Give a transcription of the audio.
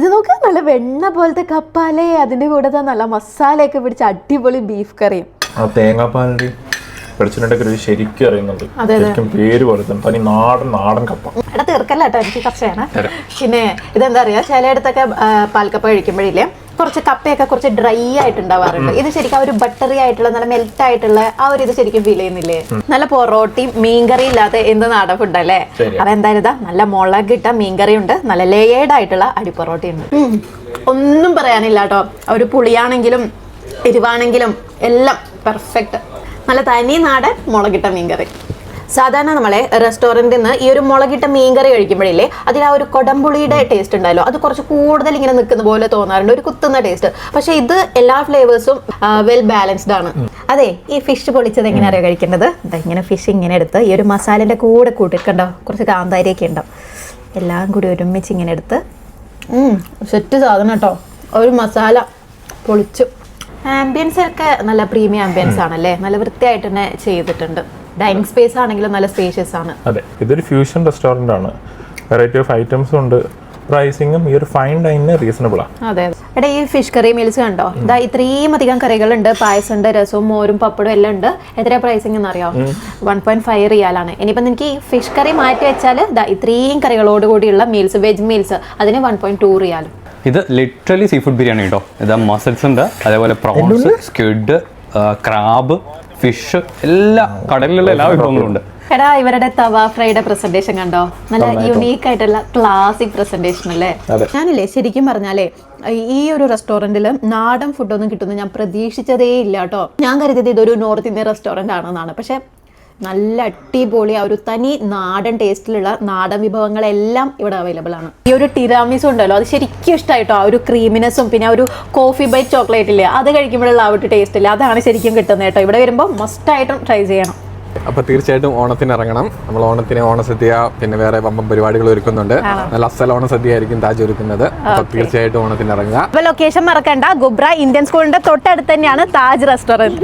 ഇത് നോക്കുക നല്ല വെണ്ണ പോലത്തെ കപ്പാലേ. അതിന്റെ കൂടെ തന്നെ നല്ല മസാലയൊക്കെ പിടിച്ച അടിപൊളി ബീഫ് കറിയും. ആ തേങ്ങാപ്പാലിന്റെ വെളിച്ചെണ്ണയുടെ കറി ശരിക്കും അറിയുന്നുണ്ട്. ശരിക്കും പേര് പോലെ തന്നെ. തനി നാടൻ നാടൻ കപ്പ. എടാ തീർക്കല്ല കേട്ടോ എനിക്ക് കർച്ചയാണ് പിന്നെ ഇതെന്താ അറിയാ? ചിലയിടത്തൊക്കെ പാൽക്കപ്പ കഴിക്കുമ്പോഴില്ലേ കുറച്ച് കപ്പയൊക്കെ കുറച്ച് ഡ്രൈ ആയിട്ടുണ്ടാവാറുണ്ട്. ഇത് ശരിക്കും ആ ഒരു ബട്ടറി ആയിട്ടുള്ള നല്ല മെൽറ്റ് ആയിട്ടുള്ള ആ ഒരു ഇത് ശരിക്കും ഫീൽ ചെയ്യുന്നില്ലേ? നല്ല പൊറോട്ടയും മീൻകറി ഇല്ലാത്ത എന്ത് നാടൻ ഫുഡ് അല്ലേ ശരിയാ. അതെന്തായാലും ഇതാ നല്ല മുളകിട്ട മീൻകറി ഉണ്ട് നല്ല ലേയേഡ് ആയിട്ടുള്ള അടിപ്പൊറോട്ടയുണ്ട് ഉണ്ട് ഒന്നും പറയാനില്ല കേട്ടോ. ഒരു പുളിയാണെങ്കിലും എരിവാണെങ്കിലും എല്ലാം പെർഫെക്റ്റ് നല്ല തനി നാടൻ മുളകിട്ട മീൻകറി. സാധാരണ നമ്മളെ റെസ്റ്റോറന്റിൽ നിന്ന് ഈ ഒരു മുളകിട്ട മീൻകറി കഴിക്കുമ്പോഴില്ലേ അതിൽ ആ ഒരു കൊടംപുളിയുടെ ടേസ്റ്റ് ഉണ്ടല്ലോ അത് കുറച്ച് കൂടുതൽ ഇങ്ങനെ നിൽക്കുന്ന പോലെ തോന്നാറുണ്ട്. ഒരു കുത്തുന്ന ടേസ്റ്റ് പക്ഷേ ഇത് എല്ലാ ഫ്ലേവേഴ്സും വെൽ ബാലൻസ്ഡ് ആണ്. അതെ ഈ ഫിഷ് പൊളിച്ചത് എങ്ങനെ അറിയോ കഴിക്കേണ്ടത്? ഇങ്ങനെ ഫിഷ് ഇങ്ങനെ എടുത്ത് ഈ ഒരു മസാലേന്റെ കൂടെ കൂട്ടിക്കണ്ടോ കുറച്ച് കാന്താരിയൊക്കെ ഉണ്ടാവും എല്ലാം കൂടി ഒരുമിച്ച് ഇങ്ങനെ എടുത്ത്. സെറ്റ് സാധനം കേട്ടോ. ഒരു മസാല പൊളിച്ചു. ആംബിയൻസ് ഒക്കെ നല്ല പ്രീമിയം ആംബിയൻസ് ആണല്ലേ? നല്ല വൃത്തിയായിട്ട് തന്നെ ചെയ്തിട്ടുണ്ട്. ഡൈനിങ് സ്പേസ് ആണെങ്കിലും നല്ല സ്പേഷ്യസ് ആണ്. അതെ ഇതൊരു ഫ്യൂഷൻ റെസ്റ്റോറന്റ് ആണ്. വെറൈറ്റി ഓഫ് ഐറ്റംസ് ഉണ്ട്. പ്രൈസിങ്ങും ഈ ഒരു ഫൈൻ ഡൈനിന് റീസണബിൾ ആണ് അതെ എടാ ഈ ഫിഷ് കറി മീൽസ് കണ്ടോ? ഇതാ ഇത്രയും അധികം കറികളുണ്ട്. പായസം ഉണ്ട് രസവും മോരും പപ്പടും എല്ലാം ഉണ്ട്. എത്ര പ്രൈസിംഗ് എന്ന് അറിയാം വൺ പോയിന്റ് ഫൈവ് റിയാലാണ് ഇനിയിപ്പം എനിക്ക് ഈ ഫിഷ് കറി മാറ്റി വെച്ചാൽ ഇതാ ഇത്രയും കറികളോട് കൂടിയുള്ള മീൽസ് വെജ് മീൽസ് അതിന് വൺ പോയിന്റ് ടു റിയാലും ഇത് ലിറ്ററലി സീ ഫുഡ് ബിരിയാണി കേട്ടോ ഇത് മസിൽസ് ഉണ്ട്. അതേപോലെ പ്രോൺസ് സ്ക്വിഡ് ക്രാബ് ഫിഷ് എല്ലാ കടലിലുള്ള എല്ലാ വിഭവങ്ങളും ഉണ്ട്. എടാ ഇവരുടെ തവ ഫ്രൈയുടെ പ്രസന്റേഷൻ കണ്ടോ? നല്ല യുണീക്ക് ആയിട്ടുള്ള ക്ലാസിക് പ്രസന്റേഷൻ അല്ലേ? അതെ. ഞാനില്ലേ ശരിക്കും പറഞ്ഞാലേ ഈ ഒരു റെസ്റ്റോറന്റിൽ നാടൻ ഫുഡൊന്നും കിട്ടുമെന്ന് ഞാൻ പ്രതീക്ഷിച്ചതേ ഇല്ല കേട്ടോ. ഞാൻ കരുതിയത് ഇതൊരു നോർത്ത് ഇന്ത്യൻ റെസ്റ്റോറന്റ് ആണെന്നാണ്. പക്ഷെ നല്ല അടിപൊളി ആ ഒരു തനി നാടൻ ടേസ്റ്റിലുള്ള നാടൻ വിഭവങ്ങളെല്ലാം ഇവിടെ അവൈലബിൾ ആണ്. ഈ ഒരു ടിരാമിസ് ഉണ്ടല്ലോ അത് ശരിക്കും ഇഷ്ടമായിട്ടോ ആ ഒരു ക്രീമിനെസ്സും പിന്നെ ആ ഒരു കോഫി ബൈറ്റ് ചോക്ലേറ്റ് ഇല്ലേ അത് കഴിക്കുമ്പോഴുള്ള ആ ഒരു ടേസ്റ്റ് ഇല്ല? അതാണ് ശരിക്കും കിട്ടുന്നത് കേട്ടോ. ഇവിടെ വരുമ്പോൾ മസ്റ്റായിട്ടും ട്രൈ ചെയ്യണം. അപ്പൊ തീർച്ചയായിട്ടും ഓണത്തിന് ഇറങ്ങണം. നമ്മൾ ഓണത്തിന് ഓണസദ്യ പിന്നെ വേറെ വമ്പം പരിപാടികൾ ഒരുക്കുന്നുണ്ട്. നല്ല അസൽ ഓണസദ്യ ആയിരിക്കും താജ് ഒരുക്കുന്നത്. അപ്പൊ തീർച്ചയായിട്ടും ഓണത്തിന് ഇറങ്ങുക. അപ്പൊ ലൊക്കേഷൻ മറക്കണ്ട. ഗുബ്ര ഇന്ത്യൻ സ്കൂളിന്റെ തൊട്ടടുത്ത് തന്നെയാണ് താജ് റെസ്റ്റോറന്റ്